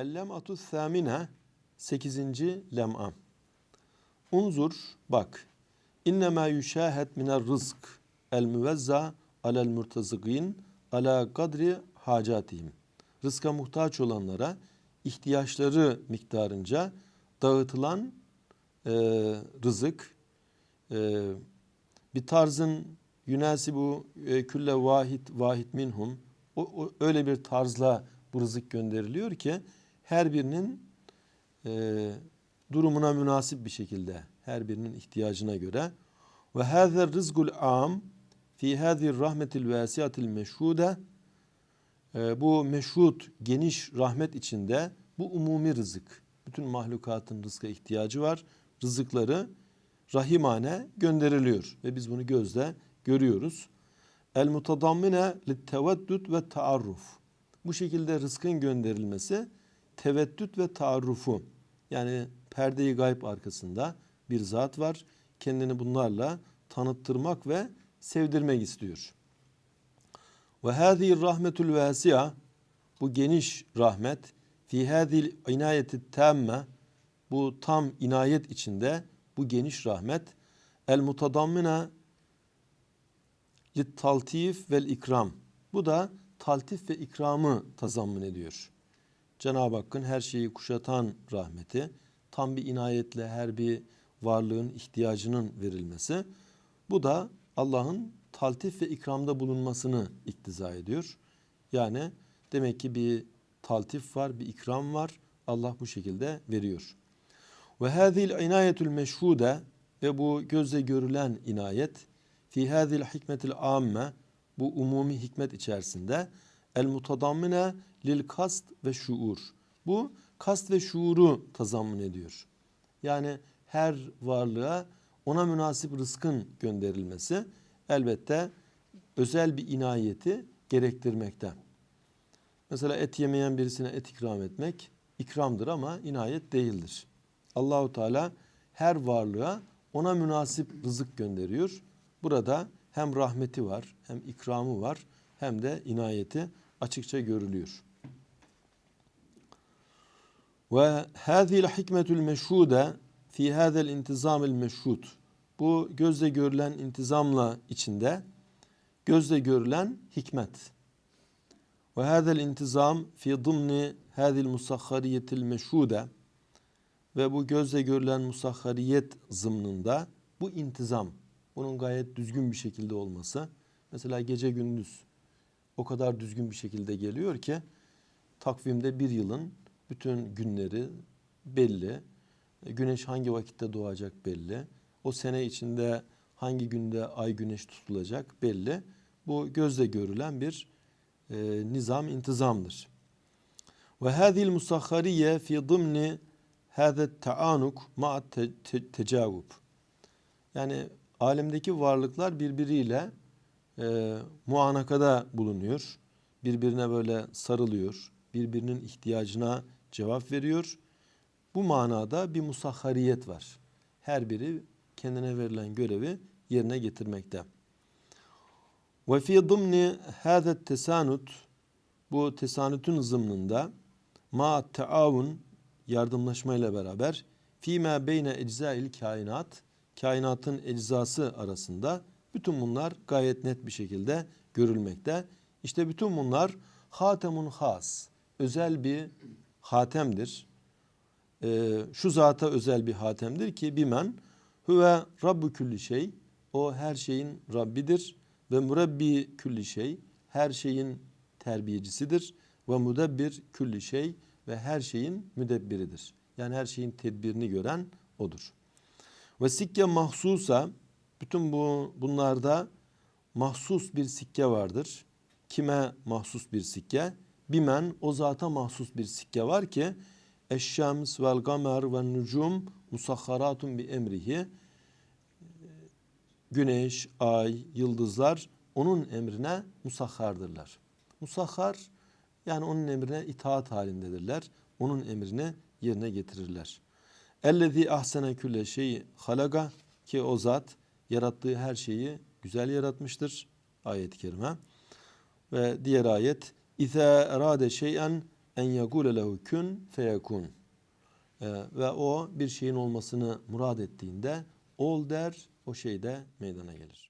El-lem'atu thâmine 8. lem'a. Unzur bak. İnnemâ yüşâhet minel rızk el müvezza alel murtazıgîn ala kadri hacatihim. Rızka muhtaç olanlara ihtiyaçları miktarınca dağıtılan e, rızık e, bir tarzın yunasibu e, külle vahid vahid minhum o, o, öyle bir tarzla bu rızık gönderiliyor ki her birinin e, durumuna münasip bir şekilde her birinin ihtiyacına göre ve hâzer rızgul am fi hâzir rahmetil vâsiyatil meşhude e, bu meşhut geniş rahmet içinde bu umumi rızık bütün mahlukatın rızka ihtiyacı var rızıkları rahimane gönderiliyor ve biz bunu gözle görüyoruz. El mutadammine litteveddüt ve taarruf. Bu şekilde rızkın gönderilmesi teveddüt ve taarrufu yani perdeyi gayb arkasında bir zat var. Kendini bunlarla tanıttırmak ve sevdirmek istiyor. Ve hâzî rahmetul vâsiya bu geniş rahmet fi hâzîl inayeti tâmme bu tam inayet içinde bu geniş rahmet el mutadammine lit taltif vel ikram. Bu da taltif ve ikramı tazammun ediyor. Cenab-ı Hakk'ın her şeyi kuşatan rahmeti, tam bir inayetle her bir varlığın ihtiyacının verilmesi. Bu da Allah'ın taltif ve ikramda bulunmasını iktiza ediyor. Yani demek ki bir taltif var, bir ikram var. Allah bu şekilde veriyor. Ve hâzîl inâyetül meşhude ve bu gözle görülen inayet fi hâzil hikmetil âmme bu umumi hikmet içerisinde el mutadammine lil kast ve şuur. Bu kast ve şuuru tazammun ediyor. Yani her varlığa ona münasip rızkın gönderilmesi elbette özel bir inayeti gerektirmekte. Mesela et yemeyen birisine et ikram etmek ikramdır ama inayet değildir. Allahu Teala her varlığa ona münasip rızık gönderiyor. Burada hem rahmeti var, hem ikramı var, hem de inayeti açıkça görülüyor. Ve hâzîl hikmetül meşhude fi hâzel intizamil meşhud. Bu gözle görülen intizamla içinde gözle görülen hikmet. Ve hâzel intizam fi dımni hâzil musakhariyetil meşhude ve bu gözle görülen musahhariyet zımnında bu intizam, bunun gayet düzgün bir şekilde olması. Mesela gece gündüz o kadar düzgün bir şekilde geliyor ki takvimde bir yılın bütün günleri belli. Güneş hangi vakitte doğacak belli. O sene içinde hangi günde ay güneş tutulacak belli. Bu gözle görülen bir e, nizam, intizamdır. Ve hadil musahhariye fi dımni hâze taanuk ma tecavub. Yani alemdeki varlıklar birbiriyle e, muanakada bulunuyor. Birbirine böyle sarılıyor. Birbirinin ihtiyacına cevap veriyor. Bu manada bir musahhariyet var. Her biri kendine verilen görevi yerine getirmekte. Ve fi dımni hâze tesanut bu tesanütün zımnında ma taavun yardımlaşmayla beraber fîmâ beyne eczail kainat kainatın eczası arasında bütün bunlar gayet net bir şekilde görülmekte. İşte bütün bunlar hatemun has özel bir hatemdir. Ee, şu zata özel bir hatemdir ki bimen huve rabbu külli şey o her şeyin Rabbidir ve murabbi külli şey her şeyin terbiyecisidir ve mudebbir külli şey ve her şeyin müdebbiridir. Yani her şeyin tedbirini gören odur. Ve sikke mahsusa bütün bu bunlarda mahsus bir sikke vardır. Kime mahsus bir sikke? Bimen o zata mahsus bir sikke var ki eşşems vel gamer ve nucum musahharatun bi emrihi güneş, ay, yıldızlar onun emrine musahhardırlar. Musahhar yani onun emrine itaat halindedirler. Onun emrini yerine getirirler. Ellezî ahsene külle şeyi halaga ki o zat yarattığı her şeyi güzel yaratmıştır. Ayet-i kerime. Ve diğer ayet İzâ erâde şey'en en yekule lehu kun feyekun. Ee, ve o bir şeyin olmasını murad ettiğinde ol der o şey de meydana gelir.